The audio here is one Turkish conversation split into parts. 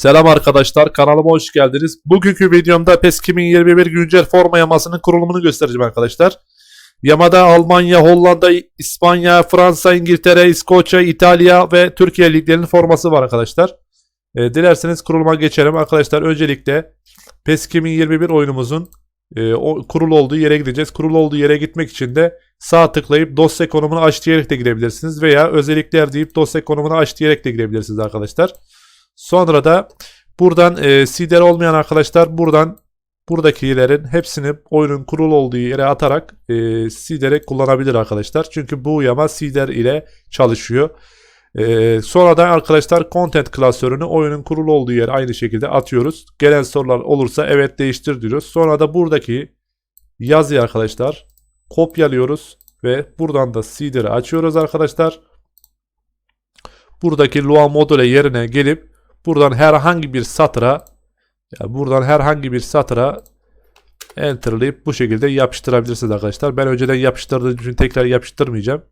Selam arkadaşlar kanalıma hoş geldiniz. Bugünkü videomda PES 2021 güncel forma yamasının kurulumunu göstereceğim arkadaşlar. Yamada Almanya, Hollanda, İspanya, Fransa, İngiltere, İskoçya, İtalya ve Türkiye liglerinin forması var arkadaşlar. E, dilerseniz kuruluma geçelim arkadaşlar. Öncelikle PES 2021 oyunumuzun e, o, kurul olduğu yere gideceğiz. Kurul olduğu yere gitmek için de sağ tıklayıp dosya konumunu aç diyerek de girebilirsiniz. Veya özellikler deyip dosya konumunu aç diyerek de girebilirsiniz arkadaşlar. Sonra da buradan e, CDR olmayan arkadaşlar buradan buradakilerin hepsini oyunun kurul olduğu yere atarak e, CDR'i kullanabilir arkadaşlar. Çünkü bu yama CDR ile çalışıyor. E, sonradan arkadaşlar content klasörünü oyunun kurul olduğu yere aynı şekilde atıyoruz. Gelen sorular olursa evet değiştir diyoruz. Sonra da buradaki yazıyı arkadaşlar kopyalıyoruz ve buradan da CDR'i açıyoruz arkadaşlar. Buradaki Lua module yerine gelip buradan herhangi bir satıra ya buradan herhangi bir satıra enterlayıp bu şekilde yapıştırabilirsiniz arkadaşlar. Ben önceden yapıştırdığım için tekrar yapıştırmayacağım.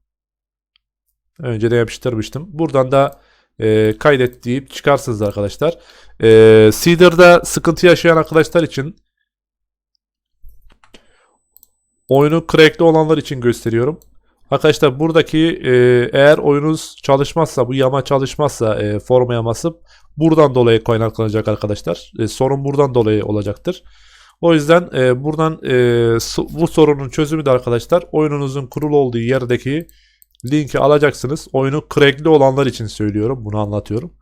Önceden yapıştırmıştım. Buradan da e, kaydet deyip çıkarsınız arkadaşlar. E, Seeder'da sıkıntı yaşayan arkadaşlar için oyunu crackli olanlar için gösteriyorum. Arkadaşlar buradaki e, eğer oyunuz çalışmazsa bu yama çalışmazsa e, forma yaması buradan dolayı kaynaklanacak arkadaşlar. E, sorun buradan dolayı olacaktır. O yüzden e, buradan e, bu sorunun çözümü de arkadaşlar oyununuzun kurulu olduğu yerdeki linki alacaksınız. Oyunu crackli olanlar için söylüyorum. Bunu anlatıyorum.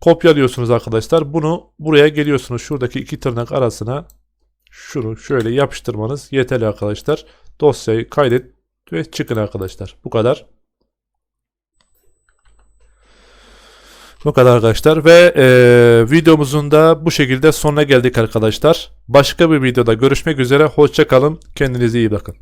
Kopyalıyorsunuz arkadaşlar. Bunu buraya geliyorsunuz. Şuradaki iki tırnak arasına şunu şöyle yapıştırmanız yeterli arkadaşlar. Dosyayı kaydet ve çıkın arkadaşlar. Bu kadar. Bu kadar arkadaşlar ve e, videomuzun da bu şekilde sonuna geldik arkadaşlar. Başka bir videoda görüşmek üzere. Hoşça kalın. Kendinize iyi bakın.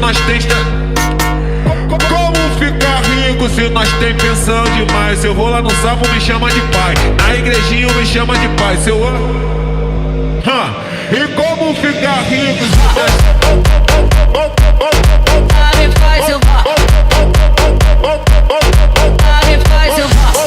Nós tem Co- Como ficar rico se nós tem pensão demais? Eu vou lá no sapo, me chama de pai. Na igrejinha, me chama de pai. Se eu. Hã? E como ficar rico se nós. Ave faz vá. Faz vá.